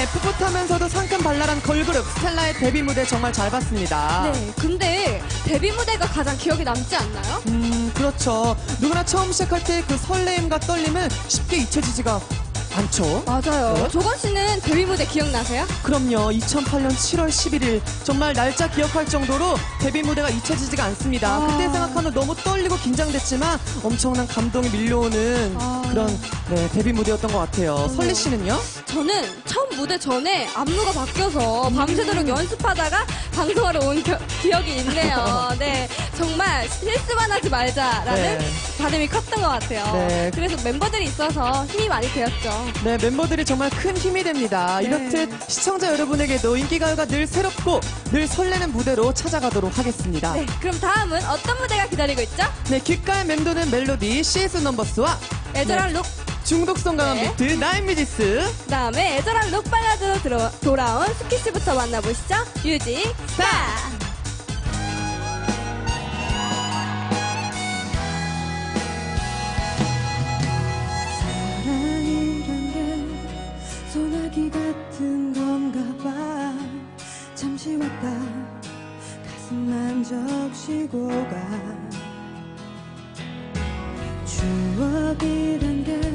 네, 풋풋하면서도 상큼 발랄한 걸그룹 스텔라의 데뷔 무대 정말 잘 봤습니다. 네, 근데 데뷔 무대가 가장 기억에 남지 않나요? 음, 그렇죠. 누구나 처음 시작할 때 그 설레임과 떨림은 쉽게 잊혀지지가 않죠. 맞아요. 네? 조건 씨는 데뷔 무대 기억나세요? 그럼요. 2008년 7월 11일 정말 날짜 기억할 정도로 데뷔 무대가 잊혀지지가 않습니다. 아. 그때 생각하면 너무 떨리고 긴장됐지만 엄청난 감동이 밀려오는 아. 그런 네, 데뷔 무대였던 것 같아요. 어. 설리 씨는요? 저는 처음 무대 전에 안무가 바뀌어서 음. 밤새도록 연습하다가 방송하러 온 겨- 기억이 있네요. 네, 정말 실수만 하지 말자라는 네. 바람이 컸던 것 같아요. 네. 그래서 멤버들이 있어서 힘이 많이 되었죠. 네, 멤버들이 정말 큰 힘이 됩니다. 네. 이렇듯 시청자 여러분에게도 인기가요가 늘 새롭고 늘 설레는 무대로 찾아가도록 하겠습니다. 네, 그럼 다음은 어떤 무대가 기다리고 있죠? 네, 귓가에 맴도는 멜로디 CS 넘버스와 애절한 네, 룩, 중독성 강한 네. 비트 나인뮤지스 그다음에 애절한 룩 발라드로 들어, 돌아온 스키씨부터 만나보시죠. 뮤직 스타! 사랑이란 게 소나기 같은 건가 봐 잠시 왔다 가슴만 적시고 가 추억이란 게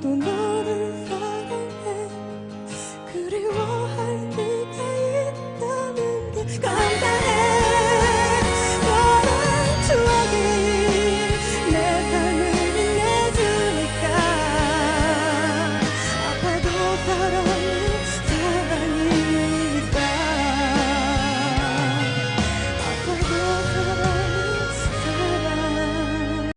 多难